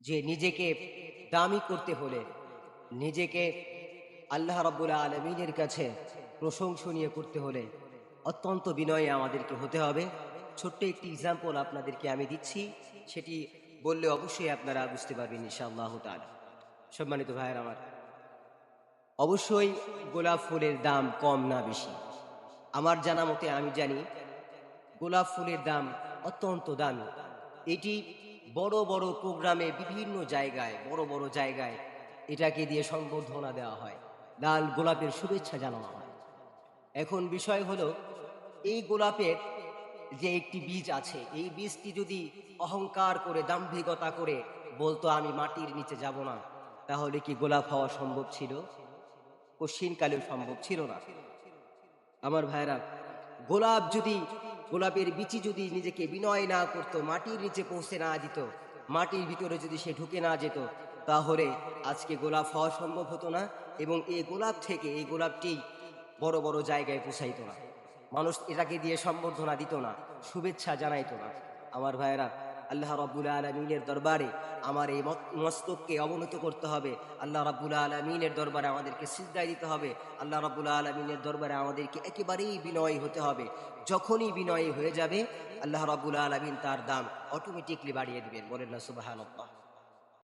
যে নিজেকে দামি করতে হলে নিজেকে আল্লাহ রব্বুল আলমিনের কাছে প্রশংসনীয় করতে হলে অত্যন্ত বিনয়ে আমাদেরকে হতে হবে। ছোট্ট একটি এক্সাম্পল আপনাদেরকে আমি দিচ্ছি। সেটি বললে অবশ্যই আপনারা বুঝতে পারবেন ইনশাআল্লাহ তাআলা। সম্মানিত ভাইয়ের আমার, অবশ্যই গোলাপ ফুলের দাম কম না বেশি। আমার জানা মতে আমি জানি, গোলাপ ফুলের দাম অত্যন্ত দামি। এটি বড় বড় প্রোগ্রামে বিভিন্ন জায়গায়, বড় বড় জায়গায় এটাকে দিয়ে সংবর্ধনা দেওয়া হয়। লাল গোলাপের শুভেচ্ছা জানানো হয়। এখন বিষয় হলো, এই গোলাপের যে একটি বীজ আছে, এই বীজটি যদি অহংকার করে, দাম্ভিকতা করে বলতো, আমি মাটির নিচে যাব না, তাহলে কি গোলাপ হওয়া সম্ভব ছিল? কশিনকালেও সম্ভব ছিল না। আমার ভাইরা গোলাপ যদি, গোলাপের বিচি যদি নিজেকে বিনয় না করত, মাটির নিচে পৌঁছে না দিত, মাটির ভিতরে যদি সে ঢুকে না যেত, তাহলে আজকে গোলাপ হওয়া সম্ভব হতো না এবং এই গোলাপ থেকে এই গোলাপটি বড় বড় জায়গায় পৌঁছাইত না। মানুষ এটাকে দিয়ে সম্বর্ধনা দিত না, শুভেচ্ছা জানাইত না। আমার ভাইয়েরা আল্লাহ রাবুল আলমিনের দরবারে আমার এই মস্তককে অবনত করতে হবে। আল্লাহ রাব্বুল আলমিনের দরবারে আমাদেরকে সিদ্ধায় দিতে হবে। আল্লাহ রাবুল আলমিনের দরবারে আমাদেরকে একেবারেই বিনয়ী হতে হবে। যখনই বিনয়ী হয়ে যাবে, আল্লাহ রাবুল আলমিন তার দাম অটোমেটিকলি বাড়িয়ে দেবেন। বলেন না সুবাহ